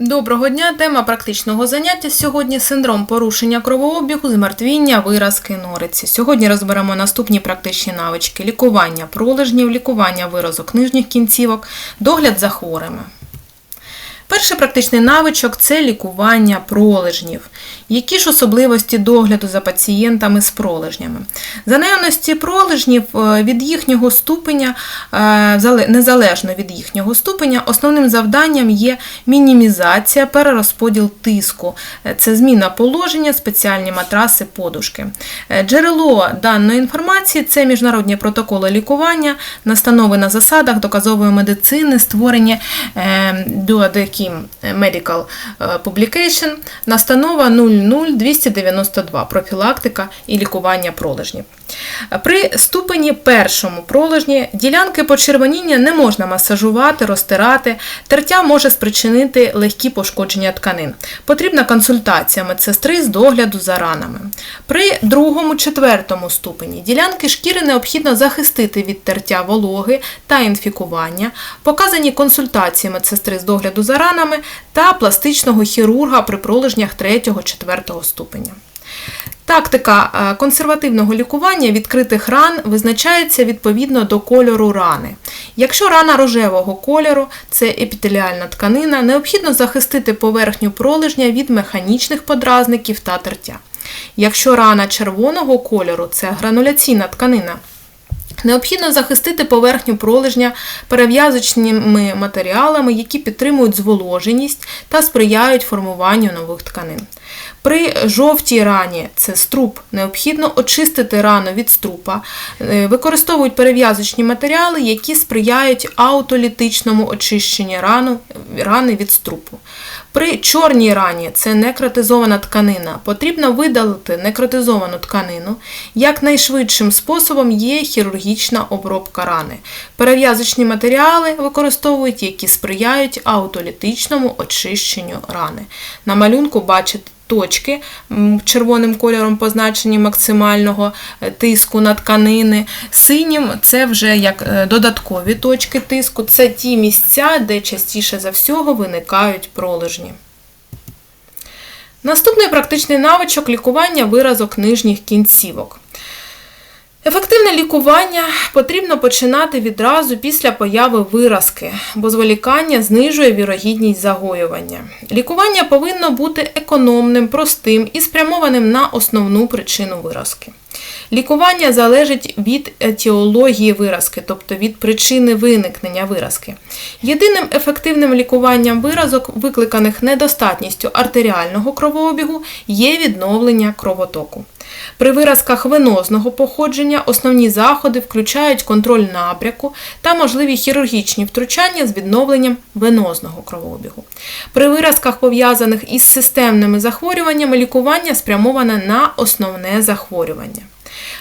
Доброго дня! Тема практичного заняття сьогодні синдром порушення кровообігу, змертвіння, виразки нориці. Сьогодні розберемо наступні практичні навички: лікування пролежнів, лікування виразок нижніх кінцівок, догляд за хворими. Перший практичний навичок це лікування пролежнів. Які ж особливості догляду за пацієнтами з пролежнями? За наявності пролежнів е, від їхнього ступеня, е, незалежно від їхнього ступеня, основним завданням є мінімізація, перерозподіл тиску. Е, Це зміна положення, спеціальні матраси, подушки. Джерело даної інформації це міжнародні протоколи лікування, настанови на засадах доказової медицини, створені е, Duodecim Medical е, Publication, настанова 00292 профілактика і лікування пролежнів. При ступені першому пролежні ділянки почервоніння не можна масажувати, розтирати, тертя може спричинити легкі пошкодження тканин. Потрібна консультація медсестри з догляду за ранами. При другому, четвертому ступені ділянки шкіри необхідно захистити від тертя вологи та інфікування, показані консультації медсестри з догляду за ранами та пластичного хірурга при пролежнях 3-4 ступеня. Тактика е, консервативного лікування відкритих ран визначається відповідно до кольору рани. Якщо рана рожевого кольору це епітеліальна тканина, необхідно захистити поверхню пролежня від механічних подразників та тертя. Якщо рана червоного кольору це грануляційна тканина, Необхідно захистити поверхню пролежня перев'язочними матеріалами, які підтримують зволоженість та сприяють формуванню нових тканин. При жовтій рані це струп, необхідно очистити рану від струпа. Е, Використовують перев'язочні матеріали, які сприяють аутолітичному очищенню рани від струпу. При чорній рані це некротизована тканина. Потрібно видалити некротизовану тканину. Якнайшвидшим способом є хірургічна обробка рани. Перев'язочні матеріали використовують, які сприяють аутолітичному очищенню рани. На малюнку бачите точки червоним кольором позначені максимального е, тиску на тканини. Синім це вже як е, додаткові точки тиску. Це ті місця, де частіше за всього виникають пролежні. Наступний практичний навичок лікування виразок нижніх кінцівок. Ефективне лікування потрібно починати відразу після появи виразки, бо зволікання знижує вірогідність загоювання. Лікування повинно бути економним, простим і спрямованим на основну причину виразки. Лікування залежить від етіології виразки, тобто від причини виникнення виразки. Єдиним ефективним лікуванням виразок, викликаних недостатністю артеріального кровообігу, є відновлення кровотоку. При виразках венозного походження основні заходи включають контроль напряку та можливі хірургічні втручання з відновленням венозного кровообігу. При виразках, пов'язаних із системними захворюваннями, лікування спрямоване на основне захворювання.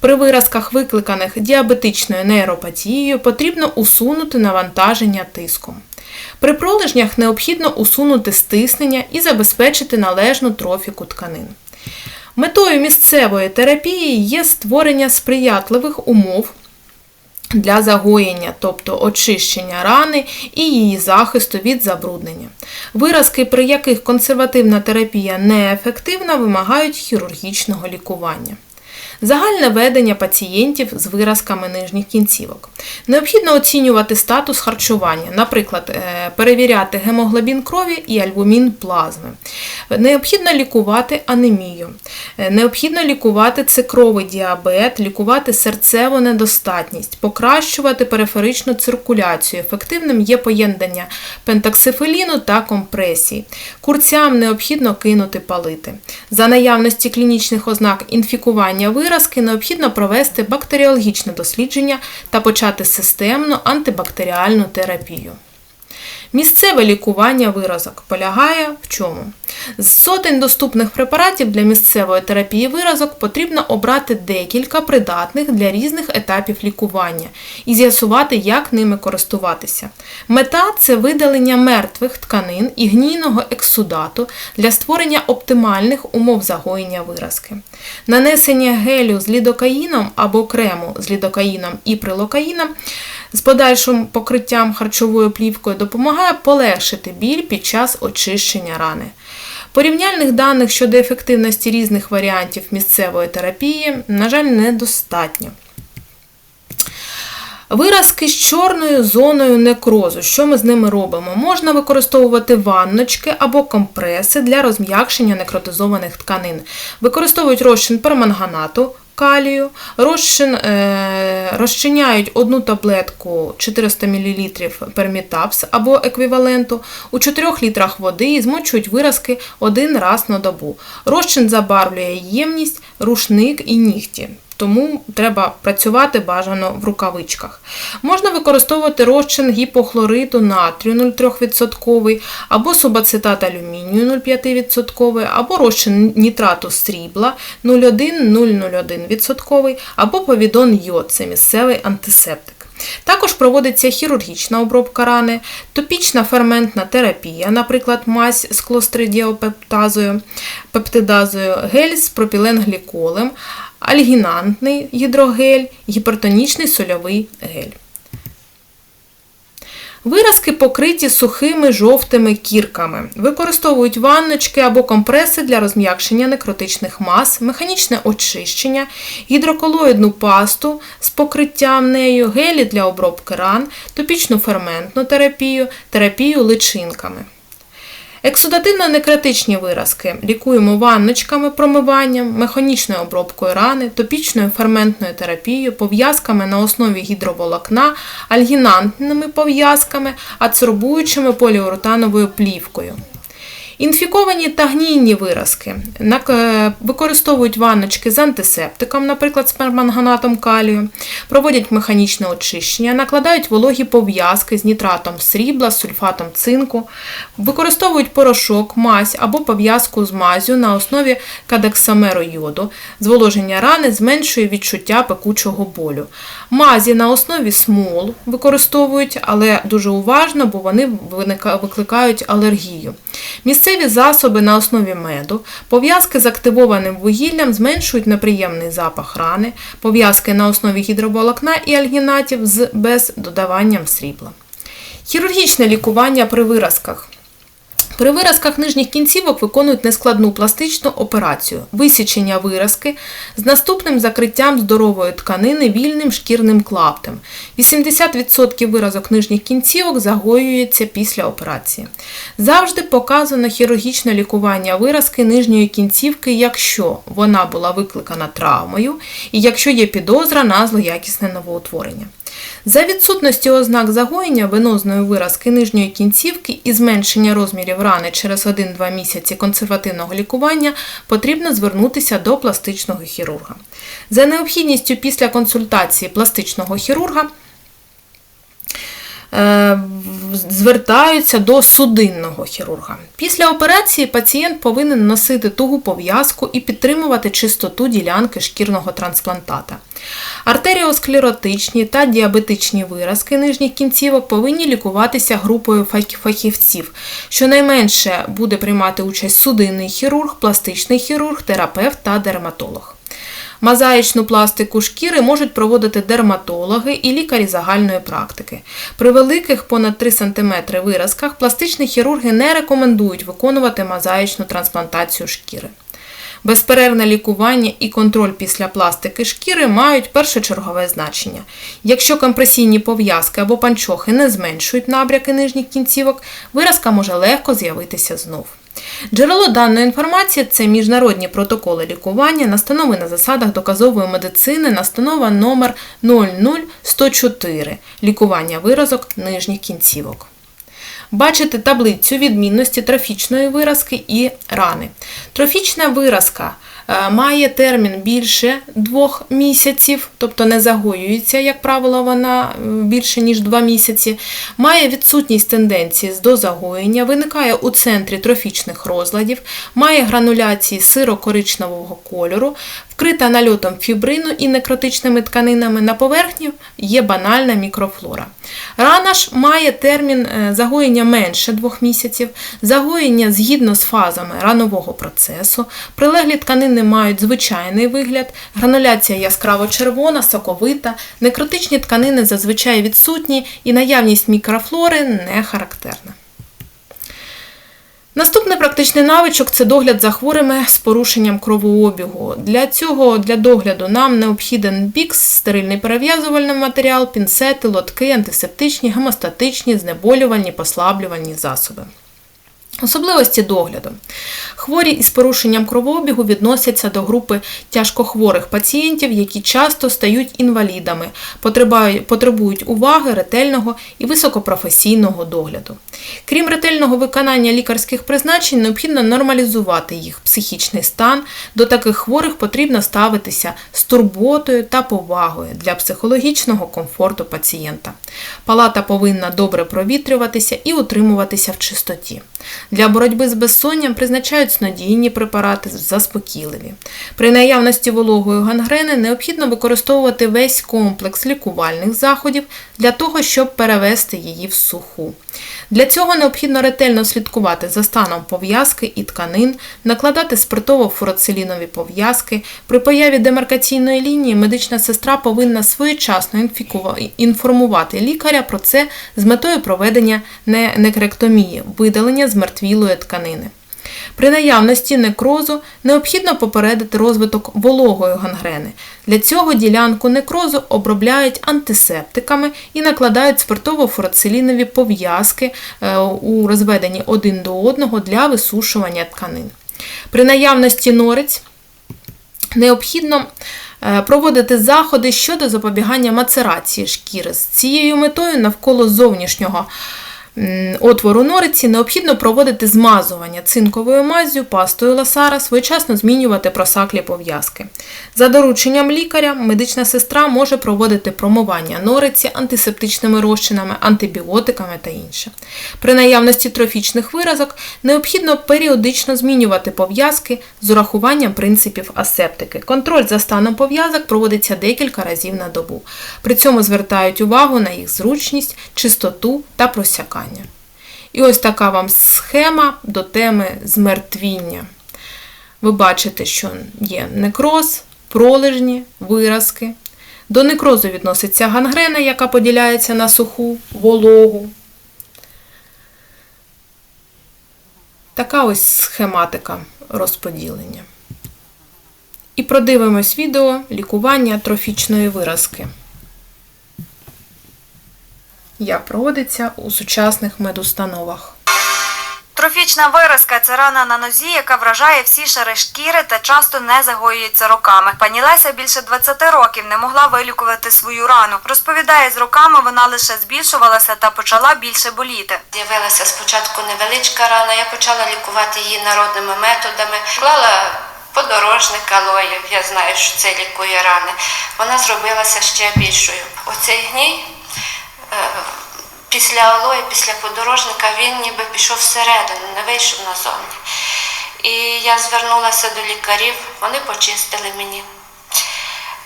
При виразках, викликаних діабетичною нейропатією, потрібно усунути навантаження тиском. При пролежнях необхідно усунути стиснення і забезпечити належну трофіку тканин. Метою місцевої терапії є створення сприятливих умов для загоєння, тобто очищення рани і її захисту від забруднення. Виразки, при яких консервативна терапія неефективна, вимагають хірургічного лікування. Загальне ведення пацієнтів з виразками нижніх кінцівок. Необхідно оцінювати статус харчування, наприклад, е, перевіряти гемоглобін крові і альбумін плазми. Необхідно лікувати анемію. Е, Необхідно лікувати цукровий діабет, лікувати серцеву недостатність, покращувати периферичну циркуляцію. Ефективним є поєднання пентаксифеліну та компресії. Курцям необхідно кинути палити. За наявності клінічних ознак інфікування виразки необхідно провести бактеріологічне дослідження та почати системну антибактеріальну терапію. Місцеве лікування виразок полягає в чому? З сотень доступних препаратів для місцевої терапії виразок потрібно обрати декілька придатних для різних етапів лікування і з'ясувати, як ними користуватися. Мета це видалення мертвих тканин і гнійного ексудату для створення оптимальних умов загоєння виразки. Нанесення гелю з лідокаїном або крему з лідокаїном і прилокаїном з подальшим покриттям харчовою плівкою допомагає полегшити біль під час очищення рани. Порівняльних даних щодо ефективності різних варіантів місцевої терапії, на жаль, недостатньо. Виразки з чорною зоною некрозу. Що ми з ними робимо? Можна використовувати ванночки або компреси для розм'якшення некротизованих тканин. Використовують розчин перманганату, калію, розчин, е, розчиняють одну таблетку 400 мл пермітапс або еквіваленту у 4 літрах води і змочують виразки один раз на добу. Розчин забарвлює ємність, рушник і нігті. Тому треба працювати бажано в рукавичках. Можна використовувати розчин гіпохлориту натрію 0,3% або субацетат алюмінію 0,5%, або розчин нітрату срібла 0,1-0,01%, або повідон йод це місцевий антисептик. Також проводиться хірургічна обробка рани, топічна ферментна терапія, наприклад, мазь з клостридіопептазою, пептидазою, гель з пропіленгліколем, альгінантний гідрогель, гіпертонічний сольовий гель. Виразки покриті сухими жовтими кірками. Використовують ванночки або компреси для розм'якшення некротичних мас, механічне очищення, гідроколоїдну пасту з покриттям нею, гелі для обробки ран, топічну ферментну терапію, терапію личинками. Ексудативно-некротичні виразки лікуємо ванночками, промиванням, механічною обробкою рани, топічною ферментною терапією, пов'язками на основі гідроволокна, альгінантними пов'язками, адсорбуючими поліуретановою плівкою. Інфіковані та гнійні виразки е, використовують ванночки з антисептиком, наприклад, з перманганатом калію, проводять механічне очищення, накладають вологі пов'язки з нітратом срібла, сульфатом цинку, використовують порошок, мазь або пов'язку з мазю на основі кадексамеру йоду. Зволоження рани зменшує відчуття пекучого болю. Мазі на основі смол використовують, але дуже уважно, бо вони викликають алергію. Місцеві засоби на основі меду, пов'язки з активованим вугіллям зменшують неприємний запах рани, пов'язки на основі гідроволокна і альгінатів з без додаванням срібла. Хірургічне лікування при виразках. При виразках нижніх кінцівок виконують нескладну пластичну операцію висічення виразки з наступним закриттям здорової тканини вільним шкірним клаптем. 80% виразок нижніх кінцівок загоюється після операції. Завжди показано хірургічне лікування виразки нижньої кінцівки, якщо вона була викликана травмою і якщо є підозра на злоякісне новоутворення. За відсутності ознак загоєння венозної виразки нижньої кінцівки і зменшення розмірів рани через 1-2 місяці консервативного лікування потрібно звернутися до пластичного хірурга. За необхідністю після консультації пластичного хірурга звертаються до судинного хірурга. Після операції пацієнт повинен носити тугу пов'язку і підтримувати чистоту ділянки шкірного трансплантата. Артеріосклеротичні та діабетичні виразки нижніх кінцівок повинні лікуватися групою фах- фахівців. Щонайменше буде приймати участь судинний хірург, пластичний хірург, терапевт та дерматолог. Мозаїчну пластику шкіри можуть проводити дерматологи і лікарі загальної практики. При великих понад 3 см виразках пластичні хірурги не рекомендують виконувати мозаїчну трансплантацію шкіри. Безперервне лікування і контроль після пластики шкіри мають першочергове значення. Якщо компресійні пов'язки або панчохи не зменшують набряки нижніх кінцівок, виразка може легко з'явитися знов. Джерело даної інформації це міжнародні протоколи лікування, настанови на засадах доказової медицини, настанова номер 00104 лікування виразок нижніх кінцівок. Бачите таблицю відмінності трофічної виразки і рани. Трофічна виразка має термін більше двох місяців, тобто не загоюється, як правило, вона е, більше ніж 2 місяці, має відсутність тенденції до загоєння, виникає у центрі трофічних розладів, має грануляції сиро-коричневого кольору, Вкрита нальотом фібрину і некротичними тканинами. На поверхні є банальна мікрофлора. Рана ж має термін е, загоєння менше двох місяців, загоєння згідно з фазами ранового процесу, прилеглі тканини мають звичайний вигляд, грануляція яскраво червона, соковита, некротичні тканини зазвичай відсутні і наявність мікрофлори не характерна. Наступний практичний навичок це догляд за хворими з порушенням кровообігу. Для цього для догляду нам необхіден бікс, стерильний перев'язувальний матеріал, пінцети, лотки, антисептичні, гемостатичні, знеболювальні, послаблювальні засоби. Особливості догляду. Хворі із порушенням кровообігу відносяться до групи тяжкохворих пацієнтів, які часто стають інвалідами, потребують уваги, ретельного і високопрофесійного догляду. Крім ретельного виконання лікарських призначень, необхідно нормалізувати їх психічний стан. До таких хворих потрібно ставитися з турботою та повагою для психологічного комфорту пацієнта. Палата повинна добре провітрюватися і утримуватися в чистоті. Для боротьби з безсонням призначають снодійні препарати заспокійливі. При наявності вологої гангрени необхідно використовувати весь комплекс лікувальних заходів для того, щоб перевести її в суху. Для цього необхідно ретельно слідкувати за станом пов'язки і тканин, накладати спиртово-фуроцилінові пов'язки. При появі демаркаційної лінії медична сестра повинна своєчасно інформувати лікаря про це з метою проведення некректомії, видалення змертвілої тканини. При наявності некрозу необхідно попередити розвиток вологої гангрени. Для цього ділянку некрозу обробляють антисептиками і накладають спиртово-фуроцилінові пов'язки е, у розведенні один до одного для висушування тканин. При наявності норець необхідно е, проводити заходи щодо запобігання мацерації шкіри. З цією метою навколо зовнішнього отвору нориці необхідно проводити змазування цинковою маззю, пастою ласара, своєчасно змінювати просаклі пов'язки. За дорученням лікаря медична сестра може проводити промивання нориці антисептичними розчинами, антибіотиками та інше. При наявності трофічних виразок необхідно періодично змінювати пов'язки з урахуванням принципів асептики. Контроль за станом пов'язок проводиться декілька разів на добу. При цьому звертають увагу на їх зручність, чистоту та просякання. І ось така вам схема до теми змертвіння. Ви бачите, що є некроз, пролежні, виразки. До некрозу відноситься гангрена, яка поділяється на суху, вологу. Така ось схематика розподілення. І продивимось відео лікування трофічної виразки. Як проводиться у сучасних медустановах. Трофічна виразка це рана на нозі, яка вражає всі шари шкіри та часто не загоюється роками. Пані Леся більше 20 років не могла вилікувати свою рану. Розповідає, з роками вона лише збільшувалася та почала більше боліти. З'явилася спочатку невеличка рана, я почала лікувати її народними методами. Клала подорожник алоїв, я знаю, що це лікує рани. Вона зробилася ще більшою. Оцей гній після алої, після подорожника, він ніби пішов всередину, не вийшов назовні. І я звернулася до лікарів, вони почистили мені.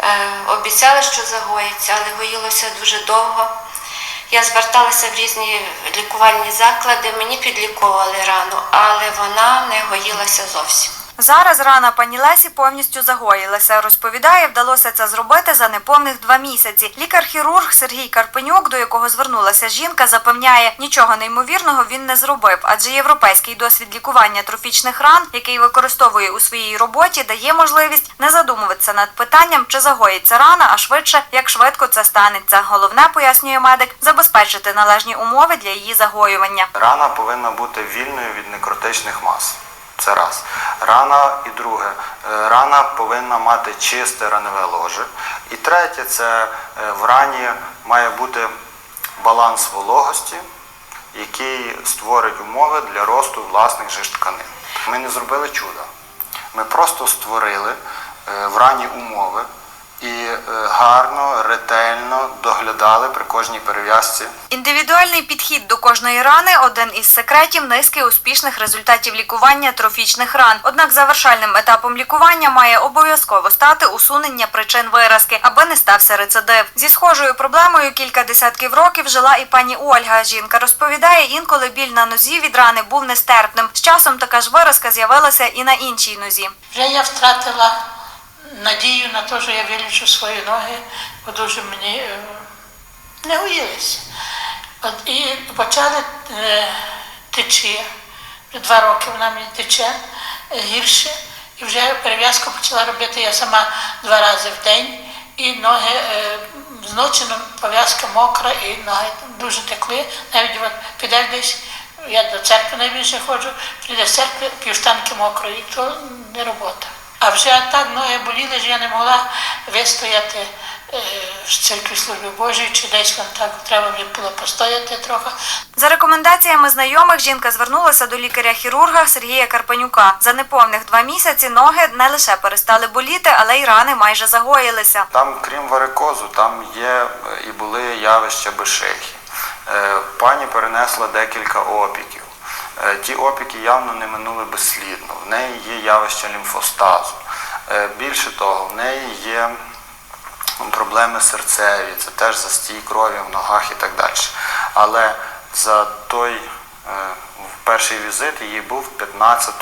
Е, Обіцяли, що загоїться, але гоїлося дуже довго. Я зверталася в різні лікувальні заклади, мені підліковували рану, але вона не гоїлася зовсім. Зараз рана пані Лесі повністю загоїлася. Розповідає, вдалося це зробити за неповних два місяці. Лікар-хірург Сергій Карпенюк, до якого звернулася жінка, запевняє, нічого неймовірного він не зробив, адже європейський досвід лікування трофічних ран, який використовує у своїй роботі, дає можливість не задумуватися над питанням, чи загоїться рана, а швидше як швидко це станеться. Головне пояснює медик забезпечити належні умови для її загоювання. Рана повинна бути вільною від некротичних мас. Це раз. Рана і друге. е, Рана повинна мати чисте раневе ложе. І третє, це е, в рані має бути баланс вологості, який створить умови для росту власних же тканин. Ми не зробили чуда. Ми просто створили е, в рані умови і е, гарно, ретельно доглядали при кожній перев'язці Індивідуальний підхід до кожної рани один із секретів низки успішних результатів лікування трофічних ран. Однак завершальним етапом лікування має обов'язково стати усунення причин виразки, аби не стався рецидив. Зі схожою проблемою кілька десятків років жила і пані Ольга. Жінка розповідає, інколи біль на нозі від рани був нестерпним. З часом така ж виразка з'явилася і на іншій нозі. Вже я втратила надію на те, що я вилічу свої ноги, бо дуже мені е, не гоїлися. От, і почали е, течі. Вже два роки вона мені тече е, гірше. І вже перев'язку почала робити я сама два рази в день. І ноги зночі пов'язка мокра, і ноги дуже текли. Навіть от підеш десь, я до церкви найбільше ходжу, прийде з церкви півштанки мокрої, то не робота. А вже так ноги боліли, що я не могла вистояти е, в церкві служби Божої, чи десь там так треба мені було постояти трохи. За рекомендаціями знайомих жінка звернулася до лікаря-хірурга Сергія Карпенюка. За неповних два місяці ноги не лише перестали боліти, але й рани майже загоїлися. Там, крім варикозу, там є е, і були явища бешихи. Е, Пані перенесла декілька опіків. Е, Ті опіки явно не минули безслідно. В неї є явище лімфостазу. Е, Більше того, в неї є проблеми серцеві, це теж застій крові в ногах і так далі. Але за той е, перший візит її був 15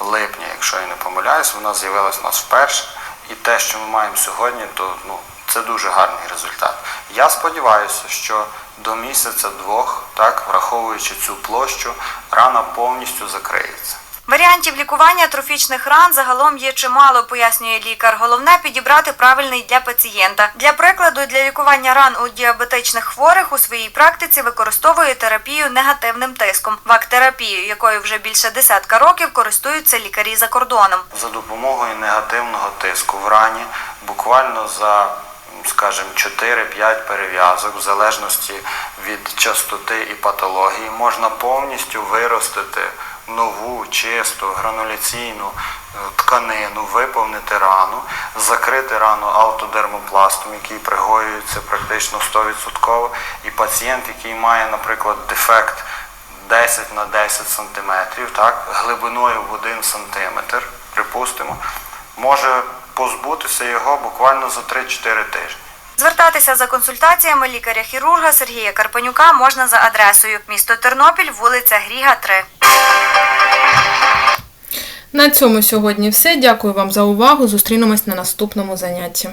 липня, якщо я не помиляюсь, вона з'явилась у нас вперше. І те, що ми маємо сьогодні, то ну, це дуже гарний результат. Я сподіваюся, що до місяця-двох, так, враховуючи цю площу, рана повністю закриється. Варіантів лікування трофічних ран загалом є чимало, пояснює лікар. Головне підібрати правильний для пацієнта. Для прикладу, для лікування ран у діабетичних хворих у своїй практиці використовує терапію негативним тиском, вак-терапію, якою вже більше десятка років користуються лікарі за кордоном. За допомогою негативного тиску в рані буквально за скажімо, 4-5 перев'язок, в залежності від частоти і патології, можна повністю виростити нову, чисту, грануляційну е, тканину, виповнити рану, закрити рану автодермопластом, який пригоюється практично 100%, і пацієнт, який має, наприклад, дефект 10 на 10 сантиметрів, так, глибиною в 1 сантиметр, припустимо, може позбутися його буквально за 3-4 тижні. Звертатися за консультаціями лікаря-хірурга Сергія Карпенюка можна за адресою місто Тернопіль, вулиця Гріга, 3. На цьому сьогодні все. Дякую вам за увагу. Зустрінемось на наступному занятті.